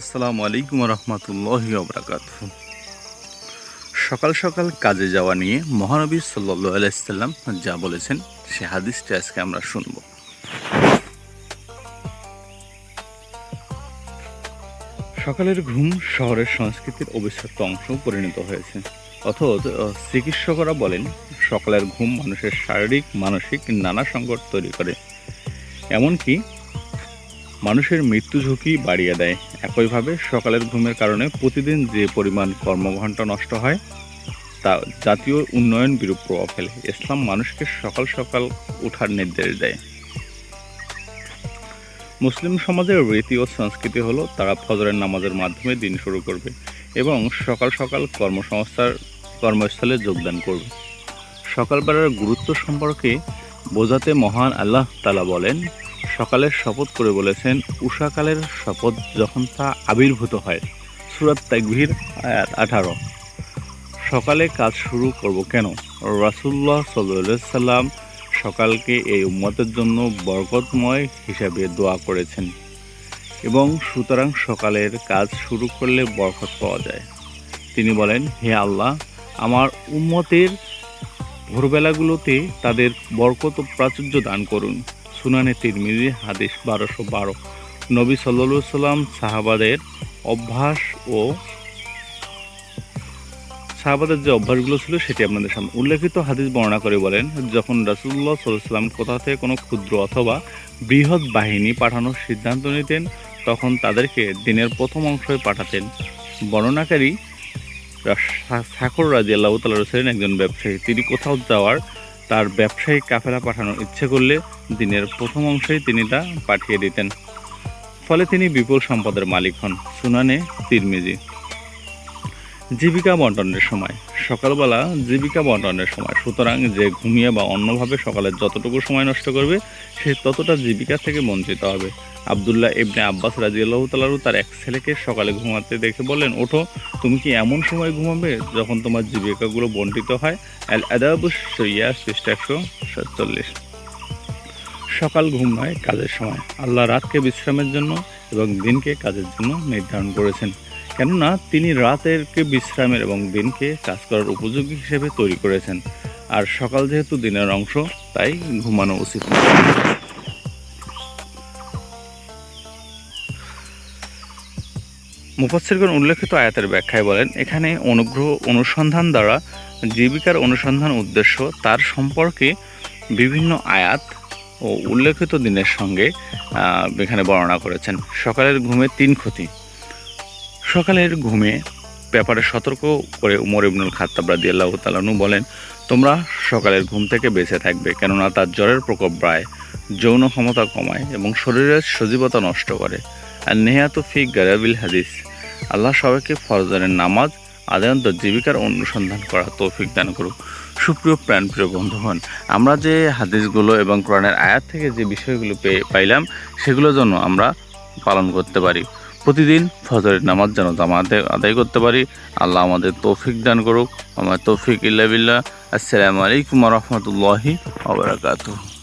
আসসালামু আলাইকুম রহমতুল্লাহ অবরাকাত সকাল সকাল কাজে যাওয়া নিয়ে মহানবী সাল্লু আলাইসাল্লাম যা বলেছেন, সে হাদিসটা আজকে আমরা শুনব। সকালের ঘুম শহরের সংস্কৃতির অবিচ্ছেদ্য অংশ পরিণত হয়েছে। অথচ চিকিৎসকরা বলেন, সকালের ঘুম মানুষের শারীরিক, মানসিক নানা সংকট তৈরি করে। এমনকি মানুষের মৃত্যু ঝুঁকি বাড়িয়ে দেয়। একইভাবে সকালের ঘুমের কারণে প্রতিদিন যে পরিমাণ কর্মঘণ্টা নষ্ট হয়, তা জাতীয় উন্নয়ন বিরূপ প্রভাব ফেলে। ইসলাম মানুষকে সকাল সকাল ওঠার নির্দেশ দেয়। মুসলিম সমাজের রীতি ও সংস্কৃতি হলো, তারা ফজরের নামাজের মাধ্যমে দিন শুরু করবে এবং সকাল সকাল কর্মসংস্থার, কর্মস্থলে যোগদান করবে। সকালবেলার গুরুত্ব সম্পর্কে বোঝাতে মহান আল্লাহ তালা বলেন সকালের শপথ করে বলেছেন উষাকালের শপথ যখন তা আবির্ভূত হয়, সুরাত তাকভীর আয়াত আঠারো। সকালে কাজ শুরু করব কেন? রাসুল্লাহ সাল্লাম সকালকে এই উম্মতের জন্য বরকতময় হিসাবে দোয়া করেছেন এবং সুতরাং সকালের কাজ শুরু করলে বরকত পাওয়া যায়। তিনি বলেন, হে আল্লাহ, আমার উম্মতের ভোরবেলাগুলোতে তাদের বরকত ও প্রাচুর্য দান করুন। সুনানে তিরমিজি, হাদিস বারোশো বারো। নবী সাল্লু সাল্লাম সাহাবাদের অভ্যাস ও সাহাবাদের যে অভ্যাসগুলো ছিল সেটি আপনাদের সামনে। উল্লেখিত হাদিস বর্ণনা করে বলেন, যখন রাসুল্লাহ সাল্লাম কোথা থেকে কোনো ক্ষুদ্র অথবা বৃহৎ বাহিনী পাঠানোর সিদ্ধান্ত নিতেন, তখন তাদেরকে দিনের প্রথম অংশে পাঠাতেন। বর্ণনাকারী সাকর রাজি আল্লাহ তাল্লাহ ছিলেন একজন ব্যবসায়ী। তিনি কোথাও যাওয়ার তার ব্যবসায়িক কাফেলা পাঠানোর ইচ্ছে করলে দিনের প্রথম অংশেই তিনি তা পাঠিয়ে দিতেন। ফলে তিনি বিপুল সম্পদের মালিক হন, সুনানে তিরমিজি। জীবিকা বন্টনের সময়। সকালবেলা জীবিকা বন্টনের সময়। সুতরাং যে ঘুমিয়ে বা অন্যভাবে সকালে যতটুকু সময় নষ্ট করবে, সে ততটা জীবিকা থেকে বঞ্চিত হবে। আবদুল্লাহ ইবনে আব্বাস রাজিয়াল্লাহ তালারু তার এক ছেলেকে সকালে ঘুমাতে দেখে বলেন ওঠো, তুমি কি এমন সময় ঘুমাবে যখন তোমার জীবিকাগুলো বন্টিত হয়? আল আদাবুস সৈয়া পৃষ্ঠা একশো সাতচল্লিশ। সকাল ঘুম নয় কাজের সময়। আল্লাহ রাতকে বিশ্রামের জন্য এবং দিনকে কাজের জন্য নির্ধারণ করেছেন। কেননা, তিনি রাতেরকে বিশ্রামের এবং দিনকে কাজ করার উপযোগী হিসেবে তৈরি করেছেন। আর সকাল যেহেতু দিনের অংশ, তাই ঘুমানো উচিত। নয়। মুফাসসিরগণ উল্লেখিত আয়াতের ব্যাখ্যায় বলেন, এখানে অনুগ্রহ অনুসন্ধান দ্বারা জীবিকার অনুসন্ধান উদ্দেশ্য তার সম্পর্কে বিভিন্ন আয়াত ও উল্লেখিত দিনের সঙ্গে এখানে বর্ণনা করেছেন সকালের ঘুমে তিন ক্ষতি সকালের ঘুমে ব্যাপারে সতর্ক করে উমর ইবনুল খাত্তাব রাদিয়াল্লাহু তাআলাহু বলেন, তোমরা সকালের ঘুম থেকে বেঁচে থাকবে, কেননা তার জ্বরের প্রকোপ বাড়ায়, যৌন ক্ষমতা কমায় এবং শরীরের সজীবতা নষ্ট করে আর নেহাত ফি গারাবিল হাদিস। আল্লাহ সবাইকে ফরজানের নামাজ আদায়ন্ত জীবিকার অনুসন্ধান করা তৌফিক দান করুক। সুপ্রিয় প্রাণপ্রিয় বন্ধুগণ, আমরা যে হাদিসগুলো এবং কোরআনের আয়াত থেকে যে বিষয়গুলো পেয়ে পাইলাম সেগুলো যেন আমরা পালন করতে পারি। প্রতিদিন ফজরের নামাজ যেন জামাতে আদায় করতে পারি। আল্লাহ আমাদের তৌফিক দান করুক। আমার তৌফিক ইল্লা বিল্লাহ। আসসালামু আলাইকুম রহমতুল্লাহি আবরাকাতুহ